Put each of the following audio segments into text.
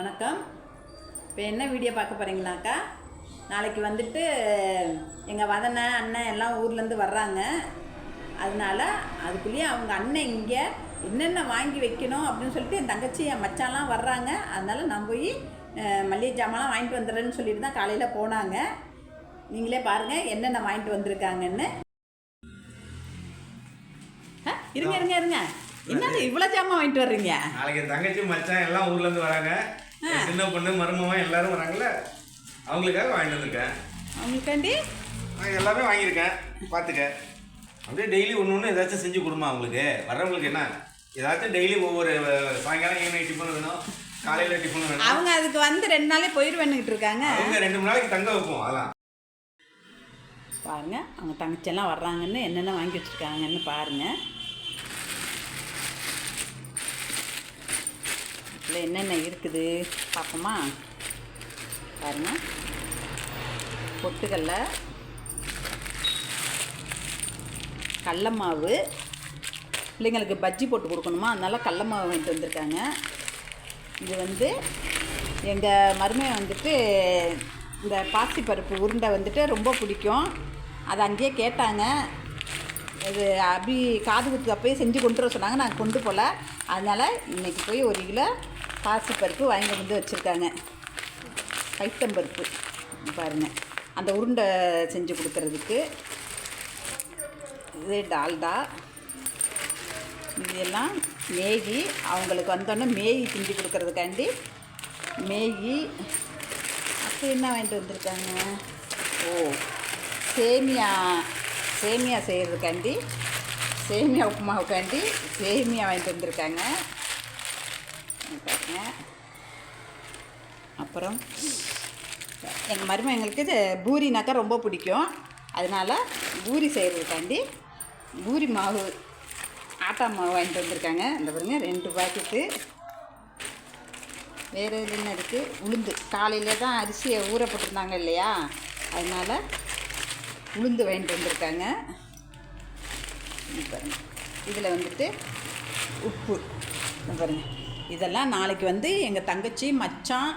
வணக்கம். இப்போ என்ன வீடியோ பார்க்க போகிறீங்கனாக்கா நாளைக்கு வந்துட்டு எங்கள் வதனை அண்ணன் எல்லாம் ஊர்லேருந்து வர்றாங்க. அதனால அதுக்குள்ளேயே அவங்க அண்ணன் இங்கே என்னென்ன வாங்கி வைக்கணும் அப்படின்னு சொல்லிட்டு என் தங்கச்சி என் மச்சான்லாம் வர்றாங்க. அதனால நான் போய் மளிகை ஜாமான்லாம் வாங்கிட்டு வந்துடுறேன்னு சொல்லிட்டு தான் காலையில் போனாங்க. நீங்களே பாருங்கள் என்னென்ன வாங்கிட்டு வந்திருக்காங்கன்னு. ஆ, இருங்க இருங்க இருங்க. என்னது இவ்வளோ ஜாமான் வாங்கிட்டு வர்றீங்க? நாளைக்கு தங்கச்சி மச்சான் எல்லாம் ஊர்ல இருந்து வராங்க. சின்ன பொண்ணு மருமவன் எல்லாரும் வராங்கல்ல? அவங்களுக்காக வாங்கிட்டு வந்திருக்கேன். அவங்களுக்காண்டி? நான் எல்லாமே வாங்கியிருக்கேன். பார்த்துக்க. அப்படியே டெய்லி ஒன்று ஒன்று ஏதாச்சும் செஞ்சு கொடுமா அவங்களுக்கு. வர்றவங்களுக்கு என்ன? ஏதாச்சும் டெய்லி ஒவ்வொரு சாயங்காலம் ஈவினிங் டிஃபன் வேணும் காலையில் டிஃபன் வேணும். அவங்க அதுக்கு வந்து ரெண்டு நாளே போயிடுவேன்னுட்டு இருக்காங்க. அவங்க ரெண்டு மூணு நாளைக்கு தங்க வைப்போம் அதெல்லாம். பாருங்க அவங்க தங்கச்சியெல்லாம் வர்றாங்கன்னு என்னென்ன வாங்கி வச்சுருக்காங்கன்னு பாருங்க. இதில் என்னென்ன இருக்குது பார்ப்போமா? பாருங்க. பொட்டுக்கடல கடல மாவு பிள்ளைங்களுக்கு பஜ்ஜி போட்டு கொடுக்கணுமா? அதனால கடல மாவு வாங்கிட்டு வந்திருக்காங்க. இது வந்து எங்கள் மருமையை வந்துட்டு இந்த பாசிப்பருப்பு உருண்டை வந்துட்டு ரொம்ப பிடிக்கும். அதை அங்கேயே கேட்டாங்க. இது அபி காது குத்து அப்பயே செஞ்சு கொண்டு வர சொன்னாங்க. நான் கொண்டு போகல அதனால் இன்றைக்கி போய் ஒரு கிலோ பாசிப்பருப்பு வாங்கி வந்து வச்சுருக்காங்க. பைத்தம்பருப்பு பாருங்கள் அந்த உருண்டை செஞ்சு கொடுக்கறதுக்கு. இது டால்டா. இது எல்லாம் மேகி. அவங்களுக்கு வந்தோடனே மேகி செஞ்சு கொடுக்கறதுக்காண்டி மேகி. அப்புறம் என்ன வாங்கிட்டு வந்திருக்காங்க? ஓ சேமியா. சேமியா செய்கிறதுக்காண்டி சேமியா உப்புமாவுக்காண்டி சேமியா வாங்கிட்டு வந்திருக்காங்க. பாருங்க அப்புறம் எங்கள் மருமகளுக்கு இது பூரினாக்கா ரொம்ப பிடிக்கும். அதனால் பூரி செய்கிறதுக்காண்டி பூரி மாவு ஆட்டா மாவு வாங்கிட்டு வந்திருக்காங்க. இந்த பாருங்க ரெண்டு பாக்கெட்டு வேறு என்ன இருக்குது உளுந்து. காலையில் தான் அரிசியை ஊற போட்டிருந்தாங்க இல்லையா? அதனால் உளுந்து வாங்கிட்டு வந்திருக்காங்க. இங்க இதில் வந்துட்டு உப்பு. பாருங்கள் இதெல்லாம் நாளைக்கு வந்து எங்கள் தங்கச்சி மச்சான்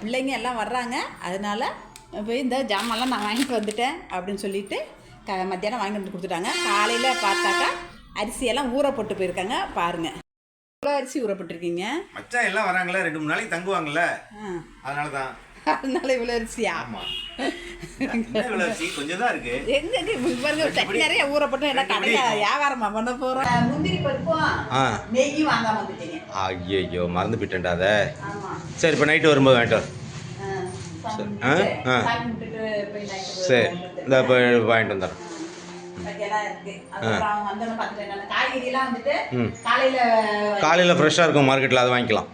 பிள்ளைங்க எல்லாம் வர்றாங்க. அதனால் போய் இந்த ஜாமான்லாம் நான் வாங்கிட்டு வந்துட்டேன் அப்படின்னு சொல்லிட்டு க மத்தியானம் வாங்கி வந்து கொடுத்துட்டாங்க. காலையில் பார்த்தாக்கா அரிசியெல்லாம் ஊற போட்டு போயிருக்காங்க. பாருங்கள் எவ்வளோ அரிசி ஊற போட்டிருக்கீங்க? மச்சான் எல்லாம் வராங்களே ரெண்டு மூணு நாளைக்கு தங்குவாங்கல்ல. அதனால தான் அதனால இவ்வளோ அரிசியா? ஆமாம் கொஞ்சம் தான் இருக்கு. எங்க இங்க பாருங்க சட்னி நிறைய ஊற போட்டு என்ன கடையில வியாபாரமா பண்ண போறோம்? முந்திரி பருப்பும் ஆ. நெய்யும் வாங்காம வந்துட்டீங்க. ஐயோ மறந்து போயிட்டேன்டா அதை சரி இப்போ நைட்டு வரும்போது night சரி. இந்த இப்போ வாங்கிட்டு வந்துடுறேன். காலையில் ஃப்ரெஷ்ஷாக இருக்கும் மார்க்கெட்டில் அதை வாங்கிக்கலாம்.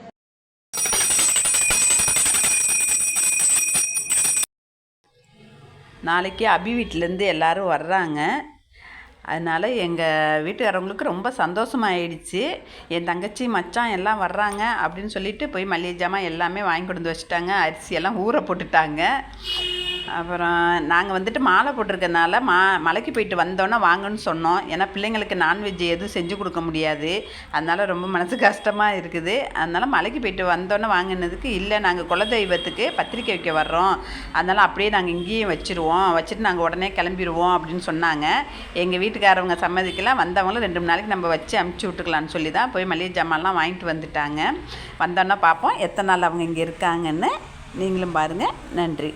நாளைக்கு அபி வீட்டிலேருந்து எல்லாரும் வர்றாங்க. அதனால் எங்கள் வீட்டுக்காரவங்களுக்கு ரொம்ப சந்தோஷமாயிடுச்சு. என் தங்கச்சி மச்சான் எல்லாம் வர்றாங்க அப்படின்னு சொல்லிட்டு போய் மளிகை ஜாமான் எல்லாமே வாங்கி கொண்டு வந்து வச்சுட்டாங்க. அரிசி எல்லாம் ஊற போட்டுட்டாங்க. அப்புறம் நாங்கள் வந்துட்டு மாலை போட்டிருக்கனால மா மலைக்கு போயிட்டு வந்தோன்னே வாங்கன்னு சொன்னோம். ஏன்னா பிள்ளைங்களுக்கு நான்வெஜ் எதுவும் செஞ்சு கொடுக்க முடியாது. அதனால் ரொம்ப மனசு கஷ்டமாக இருக்குது. அதனால் மலைக்கு போயிட்டு வந்தோன்னே வாங்கினதுக்கு இல்லை நாங்கள் குலதெய்வத்துக்கு பத்திரிக்கை வைக்க வர்றோம். அதனால் அப்படியே நாங்கள் இங்கேயும் வச்சுருவோம். வச்சுட்டு நாங்கள் உடனே கிளம்பிடுவோம் அப்படின்னு சொன்னாங்க. எங்கள் வீட்டுக்காரவங்க சம்மதிக்கலாம் வந்தவங்களும் ரெண்டு மூணு நாளைக்கு நம்ம வச்சு அமுச்சு விட்டுக்கலான்னு சொல்லி தான் போய் மளிகை ஜாமான்லாம் வாங்கிட்டு வந்துட்டாங்க. வந்தோன்னே பார்ப்போம். எத்தனை நாள் அவங்க இங்கே இருக்காங்கன்னு. நீங்களும் பாருங்கள் நன்றி.